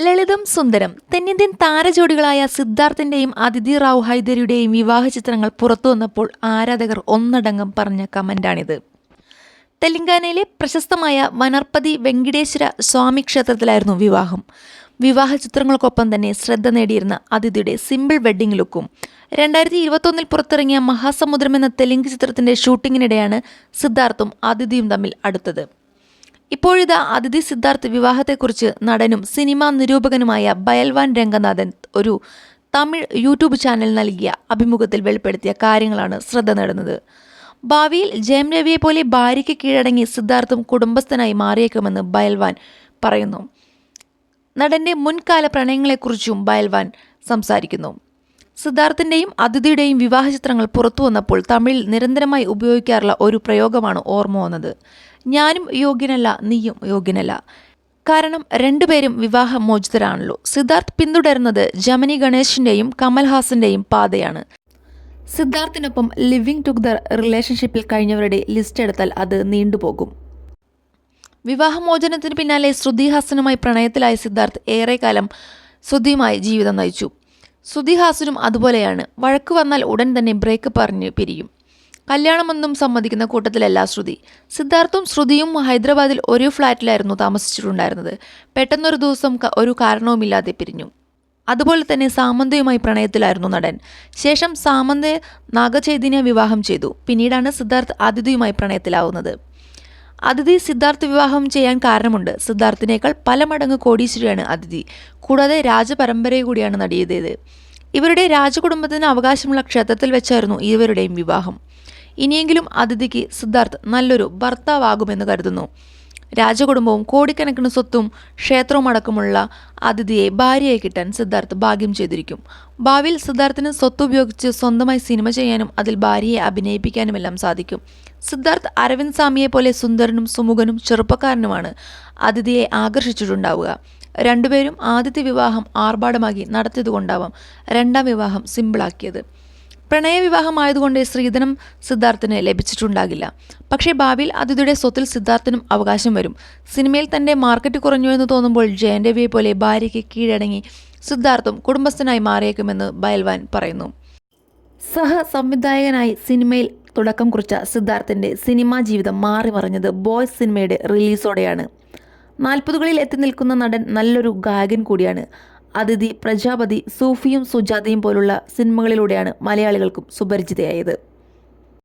ലളിതം സുന്ദരം. തെന്നിന്ത്യൻ താരജോഡികളായ സിദ്ധാർത്ഥിന്റെയും അതിഥി റാവു ഹൈദരിയുടെയും വിവാഹ ചിത്രങ്ങൾ പുറത്തു വന്നപ്പോൾ ആരാധകർ ഒന്നടങ്കം പറഞ്ഞ കമന്റാണിത്. തെലങ്കാനയിലെ പ്രശസ്തമായ വനർപ്പതി വെങ്കിടേശ്വര സ്വാമി ക്ഷേത്രത്തിലായിരുന്നു വിവാഹം. വിവാഹ ചിത്രങ്ങൾക്കൊപ്പം തന്നെ ശ്രദ്ധ നേടിയിരുന്ന അതിഥിയുടെ സിമ്പിൾ വെഡ്ഡിംഗ് ലുക്കും. രണ്ടായിരത്തി ഇരുപത്തൊന്നിൽ പുറത്തിറങ്ങിയ മഹാസമുദ്രം എന്ന തെലുങ്ക് ചിത്രത്തിന്റെ ഷൂട്ടിങ്ങിനിടെയാണ് സിദ്ധാർത്ഥും അതിഥിയും തമ്മിൽ അടുത്തത്. ഇപ്പോഴിതാ അതിഥി സിദ്ധാർത്ഥ് വിവാഹത്തെക്കുറിച്ച് നടനും സിനിമാ നിരൂപകനുമായ ബയൽവാൻ രംഗനാഥൻ ഒരു തമിഴ് യൂട്യൂബ് ചാനൽ നൽകിയ അഭിമുഖത്തിൽ വെളിപ്പെടുത്തിയ കാര്യങ്ങളാണ് ശ്രദ്ധ നേടുന്നത്. ഭാവിയിൽ ജയം രവിയെ പോലെ ഭാര്യയ്ക്ക് കീഴടങ്ങി സിദ്ധാർത്ഥും കുടുംബസ്ഥനായി മാറിയേക്കുമെന്ന് ബയൽവാൻ പറയുന്നു. നടന്റെ മുൻകാല പ്രണയങ്ങളെക്കുറിച്ചും ബയൽവാൻ സംസാരിക്കുന്നു. സിദ്ധാർത്ഥിന്റെയും അതിഥിയുടെയും വിവാഹ ചിത്രങ്ങൾ പുറത്തു വന്നപ്പോൾ തമിഴിൽ നിരന്തരമായി ഉപയോഗിക്കാറുള്ള ഒരു പ്രയോഗമാണ് ഓർമ്മ വന്നത്. ഞാനും യോഗ്യനല്ല നീയും യോഗ്യനല്ല. കാരണം രണ്ടുപേരും വിവാഹമോചിതരാണല്ലോ. സിദ്ധാർത്ഥ് പിന്തുടരുന്നത് ജമനി ഗണേശിന്റെയും കമൽഹാസന്റെയും പാതയാണ്. സിദ്ധാർത്ഥിനൊപ്പം ലിവിംഗ് ടുഗദർ റിലേഷൻഷിപ്പിൽ കഴിഞ്ഞവരുടെ ലിസ്റ്റ് എടുത്താൽ അത് നീണ്ടുപോകും. വിവാഹമോചനത്തിന് പിന്നാലെ ശ്രുതി ഹാസനുമായി പ്രണയത്തിലായ സിദ്ധാർത്ഥ് ഏറെക്കാലം ശ്രുതിയുമായി ജീവിതം നയിച്ചു. ശ്രുതി ഹാസനും അതുപോലെയാണ്. വഴക്ക് വന്നാൽ ഉടൻ തന്നെ ബ്രേക്ക് പറഞ്ഞ് പിരിയും. കല്യാണമൊന്നും സമ്മതിക്കുന്ന കൂട്ടത്തിലല്ല ശ്രുതി. സിദ്ധാർത്ഥും ശ്രുതിയും ഹൈദരാബാദിൽ ഒരു ഫ്ലാറ്റിലായിരുന്നു താമസിച്ചിട്ടുണ്ടായിരുന്നത്. പെട്ടെന്നൊരു ദിവസം ഒരു കാരണവുമില്ലാതെ പിരിഞ്ഞു. അതുപോലെ തന്നെ സാമന്തയുമായി പ്രണയത്തിലായിരുന്നു നടൻ. ശേഷം സാമന്തയെ നാഗചൈതന്യ വിവാഹം ചെയ്തു. പിന്നീടാണ് സിദ്ധാർത്ഥ് അതിഥിയുമായി പ്രണയത്തിലാവുന്നത്. അതിഥി സിദ്ധാർത്ഥ് വിവാഹം ചെയ്യാൻ കാരണമുണ്ട്. സിദ്ധാർത്ഥിനേക്കാൾ പല മടങ്ങ് കോടീശ്വരിയാണ് അതിഥി. കൂടാതെ രാജപരമ്പരയെ കൂടിയാണ് നടിയതേത്. ഇവരുടെ രാജകുടുംബത്തിന് അവകാശമുള്ള ക്ഷേത്രത്തിൽ വെച്ചായിരുന്നു ഇരുവരുടെയും വിവാഹം. ഇനിയെങ്കിലും അതിഥിക്ക് സിദ്ധാർത്ഥ് നല്ലൊരു ഭർത്താവാകുമെന്ന് കരുതുന്നു. രാജകുടുംബവും കോടിക്കണക്കിന് സ്വത്തും ക്ഷേത്രവും അടക്കമുള്ള അതിഥിയെ ഭാര്യയായി കിട്ടാൻ സിദ്ധാർത്ഥ് ഭാഗ്യം ചെയ്തിരിക്കും. ഭാവിയിൽ സിദ്ധാർത്ഥിന് സ്വത്ത് ഉപയോഗിച്ച് സ്വന്തമായി സിനിമ ചെയ്യാനും അതിൽ ഭാര്യയെ അഭിനയിപ്പിക്കാനുമെല്ലാം സാധിക്കും. സിദ്ധാർത്ഥ് അരവിന്ദ് സ്വാമിയെ പോലെ സുന്ദരനും സുമുഖനും ചെറുപ്പക്കാരനുമാണ് അതിഥിയെ ആകർഷിച്ചിട്ടുണ്ടാവുക. രണ്ടുപേരും ആദ്യത്തെ വിവാഹം ആർഭാടമാക്കി നടത്തിയതുകൊണ്ടാവാം രണ്ടാം വിവാഹം സിമ്പിളാക്കിയത്. പ്രണയവിവാഹമായതുകൊണ്ട് സ്ത്രീധനം സിദ്ധാർത്ഥിന് ലഭിച്ചിട്ടുണ്ടാകില്ല. പക്ഷേ ഭാവിയിൽ അതിഥിയുടെ സ്വത്തിൽ സിദ്ധാർത്ഥനും അവകാശം വരും. സിനിമയിൽ തന്റെ മാർക്കറ്റ് കുറഞ്ഞു എന്ന് തോന്നുമ്പോൾ ജയൻ രവിയെ പോലെ ഭാര്യയ്ക്ക് കീഴടങ്ങി സിദ്ധാർത്ഥും കുടുംബസ്ഥനായി മാറിയേക്കുമെന്ന് ബയൽവാൻ പറയുന്നു. സഹ സംവിധായകനായി സിനിമയിൽ തുടക്കം കുറിച്ച സിദ്ധാർത്ഥിന്റെ സിനിമാ ജീവിതം മാറി മറിഞ്ഞത് ബോയ്സ് സിനിമയുടെ റിലീസോടെയാണ്. നാൽപ്പതുകളിൽ എത്തി നിൽക്കുന്ന നടൻ നല്ലൊരു ഗായകൻ കൂടിയാണ്. അതിഥി പ്രജാപതി സൂഫിയും സുജാതയും പോലുള്ള സിനിമകളിലൂടെയാണ് മലയാളികൾക്കും സുപരിചിതയായത്.